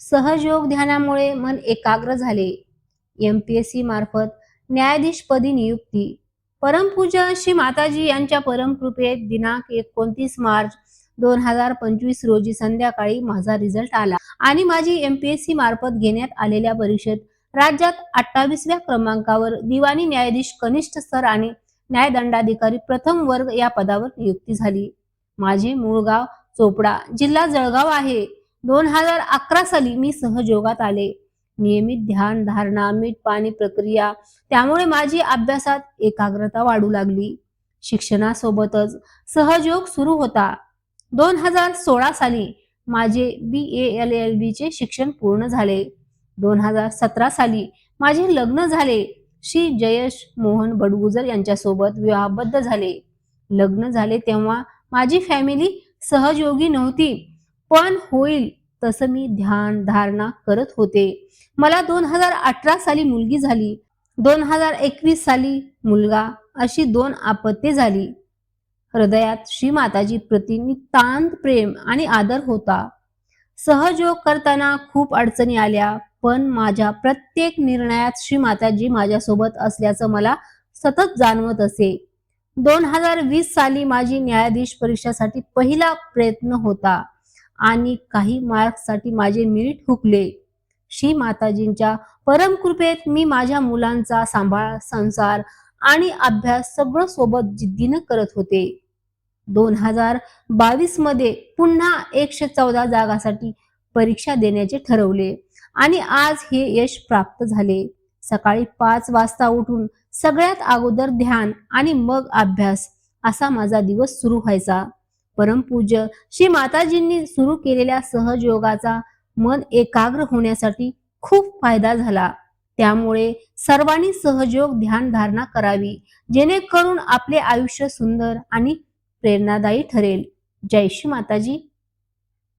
सहजयोग ध्यानामुळे मन एकाग्र झाले. एम पी एस सी मार्फत न्यायाधीश पदी नियुक्ती. परमपूज श्री माताजी यांच्या परमकृपेत दिनांक एकोणतीस मार्च दोन हजार पंचवीस रोजी संध्याकाळी माझा रिझल्ट आला. आणि माझी एम पी एस सी मार्फत घेण्यात आलेल्या परीक्षेत राज्यात अठ्ठावीसव्या क्रमांकावर दिवाणी न्यायाधीश कनिष्ठ स्तर आणि न्यायदंडाधिकारी प्रथम वर्ग या पदावर नियुक्ती झाली. माझे मूळ गाव चोपडा जिल्हा जळगाव आहे. दोन हजार अकरा साली मी सहयोगात आले. नियमित ध्यान धारणा मीठ पाणी प्रक्रिया त्यामुळे माझी अभ्यासात एकाग्रता वाढू लागली. शिक्षणासोबतच सहयोग सुरू होता. दोन हजार सोळा साली माझे बी ए एल एल बी चे शिक्षण पूर्ण झाले. दोन हजार सतरा साली माझे लग्न झाले. श्री जयेश मोहन बडगुजर यांच्यासोबत विवाहबद्ध झाले. लग्न झाले तेव्हा माझी फॅमिली सहयोगी नव्हती. पण होईल तसं मी ध्यान धारणा करत होते. मला दोन हजार अठरा साली मुलगी झाली. दोन हजार एकवीस साली मुलगा अशी दोन आपत्ती झाली. हृदयात श्री माताजी प्रति तांत प्रेम आणि आदर होता. सहयोग करताना खूप अडचणी आल्या पण माझ्या प्रत्येक निर्णयात श्री माताजी माझ्यासोबत असल्याचं मला सतत जाणवत असे. दोन हजार वीस साली माझी न्यायाधीश परीक्षासाठी पहिला प्रयत्न होता. आणि काही मार्क्ससाठी माझे मिरिट हुकले. श्री माताजींच्या परमकृपेत मी माझ्या मुलांचा सांभाळ संसार आणि अभ्यास सगळं सोबत जिद्दीनं करत होते. दोन हजार बावीसमध्ये पुन्हा एकशे चौदा जागासाठी परीक्षा देण्याचे ठरवले आणि आज हे यश प्राप्त झाले. सकाळी पाच वाजता उठून सगळ्यात अगोदर ध्यान आणि मग अभ्यास असा माझा दिवस सुरू व्हायचा. परमपूज्य श्री माताजींनी सुरू केलेल्या सहजयोगाचा मन एकाग्र होण्यासाठी खूप फायदा झाला. त्यामुळे सर्वांनी सहयोग ध्यान धारणा करावी जेणेकरून आपले आयुष्य सुंदर आणि प्रेरणादायी ठरेल. जय श्री माताजी.